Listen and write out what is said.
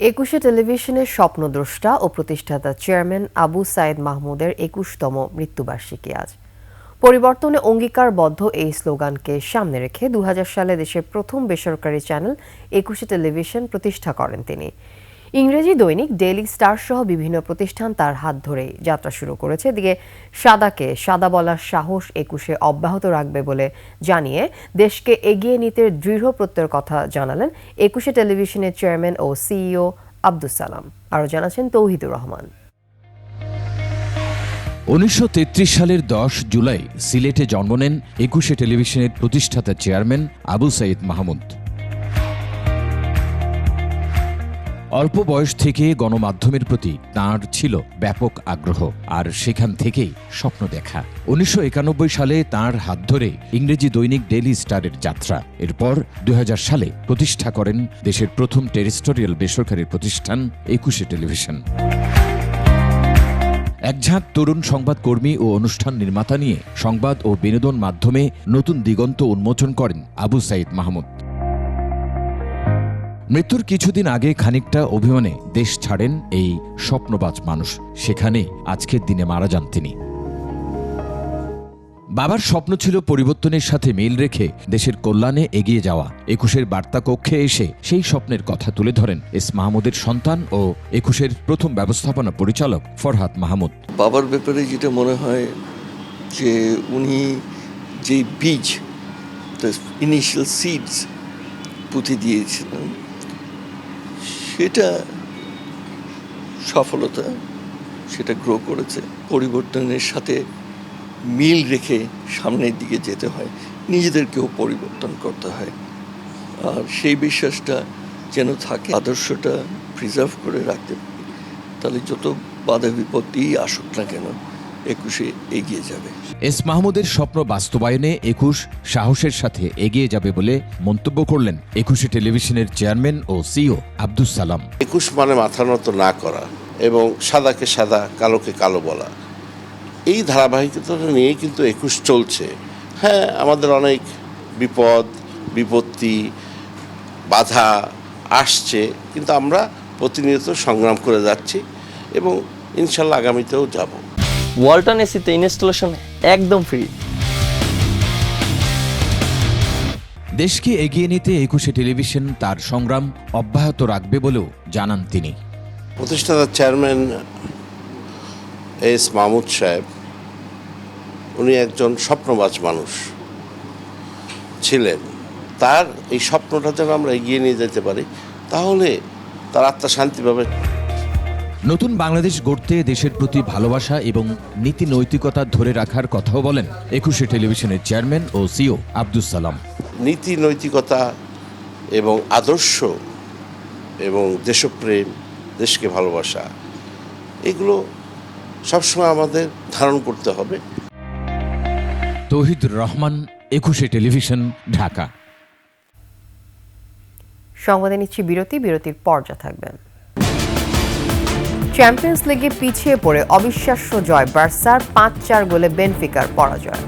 একুশে টেলিভিশনের স্বপ্নদ্রষ্টা ও প্রতিষ্ঠাতা চেয়ারম্যান আবু সাইদ মাহমুদের একুশতম মৃত্যুবার্ষিকী আজ। পরিবর্তনে অঙ্গীকারবদ্ধ এই স্লোগানকে সামনে রেখে দু হাজার সালে দেশের প্রথম বেসরকারি চ্যানেল একুশে টেলিভিশন প্রতিষ্ঠা করেন তিনি। ইংরেজি দৈনিক ডেইলি স্টার সহ বিভিন্ন প্রতিষ্ঠান তার হাত ধরেই যাত্রা শুরু করেছে। এদিকে সাদাকে সাদা বলার সাহস একুশে অব্যাহত রাখবে বলে জানিয়ে দেশকে এগিয়ে নিতে দৃঢ় প্রত্যয়ের কথা জানালেন একুশে টেলিভিশনের চেয়ারম্যান ও সিইও আব্দুস সালাম। আরও জানাচ্ছেন তৌহিদুর রহমান। উনিশশো তেত্রিশ সালের দশ জুলাই সিলেটে জন্ম নেন একুশে টেলিভিশনের প্রতিষ্ঠাতা চেয়ারম্যান আবু সাইদ মাহমুদ। অল্প বয়স থেকে গণমাধ্যমের প্রতি তাঁর ছিল ব্যাপক আগ্রহ, আর সেখান থেকেই স্বপ্ন দেখা। উনিশশো একানব্বই সালে তাঁর হাত ধরে ইংরেজি দৈনিক ডেইলি স্টারের যাত্রা। এরপর দু হাজার সালে প্রতিষ্ঠা করেন দেশের প্রথম টেরিস্টোরিয়াল বেসরকারি প্রতিষ্ঠান একুশে টেলিভিশন। একঝাঁক তরুণ সংবাদকর্মী ও অনুষ্ঠান নির্মাতা নিয়ে সংবাদ ও বিনোদন মাধ্যমে নতুন দিগন্ত উন্মোচন করেন আবু সাইদ মাহমুদ। মৃত্যুর কিছুদিন আগে খানিকটা অভিমানে দেশ ছাড়েন এই স্বপ্নবাজ মানুষ। সেখানে আজকের দিনে মারা যান তিনি। বাবার স্বপ্ন ছিল পরিবর্তনের সাথে মিল রেখে দেশের কল্যাণে এগিয়ে যাওয়া। একুশের বার্তা কক্ষে এসে সেই স্বপ্নের কথা তুলে ধরেন এস মাহমুদের সন্তান ও একুশের প্রথম ব্যবস্থাপনা পরিচালক ফরহাদ মাহমুদ। বাবার ব্যাপারে যেটা মনে হয় যে উনি যে বীজ ইনিশিয়াল সিডস পুঁতে দিয়েছিলেন সেটা সফলতা, সেটা গ্রো করেছে। পরিবর্তনের সাথে মিল রেখে সামনের দিকে যেতে হয়। নিজেদেরকেও পরিবর্তন করতে হয়। আর সেই বিশ্বাসটা যেন থাকে, আদর্শটা প্রিজার্ভ করে রাখতে। তাহলে যত বাধা বিপত্তিই আসুক না কেন একুশে এগিয়ে যাবে। এস মাহমুদের স্বপ্ন বাস্তবায়নে একুশ সাহসের সাথে এগিয়ে যাবে বলে মন্তব্য করলেন একুশে টেলিভিশনের চেয়ারম্যান ও সিও আব্দুস সালাম। একুশ মানে মাথা নত না করা এবং সাদাকে সাদা কালোকে কালো বলা। এই ধারাবাহিকতা নিয়ে কিন্তু একুশ চলছে। হ্যাঁ আমাদের অনেক বিপদ বিপত্তি বাধা আসছে কিন্তু আমরা প্রতিনিয়ত সংগ্রাম করে যাচ্ছি এবং ইনশাল্লাহ আগামীতেও যাব। ওয়ালটন এসিতে ইনস্টলেশন একদম ফ্রি। দেশকে এগিয়ে নিতে একুশে টেলিভিশন তার সংগ্রাম অব্যাহত রাখবে বলেও জানান তিনি। প্রতিষ্ঠাতার চেয়ারম্যান এস মাহমুদ সাহেব উনি একজন স্বপ্নবাজ মানুষ ছিলেন। তার এই স্বপ্নটা যেন আমরা এগিয়ে নিয়ে যেতে পারি তাহলে তার আত্মা শান্তি পাবে নতুন বাংলাদেশ গড়তে দেশের প্রতি ভালোবাসা এবং নীতি নৈতিকতা ধরে রাখার কথাও বলেন একুশে টেলিভিশনের চেয়ারম্যান ও সিও আব্দুস সালাম। নীতি নৈতিকতা এবং আদর্শ এবং দেশপ্রেম দেশকে ভালোবাসা এগুলো সবসময় আমাদের ধারণ করতে হবে। তৌহিদুর রহমান একুশে টেলিভিশন ঢাকা। সংবাদে নিচ্ছি বিরতি বিরতির পর্যা থাকবেন। চ্যাম্পিয়ন্স লিগে পিছিয়ে পড়ে অবিশ্বাস্য জয়। বার্সার পাঁচ চার গোলে বেনফিকার পরাজয়।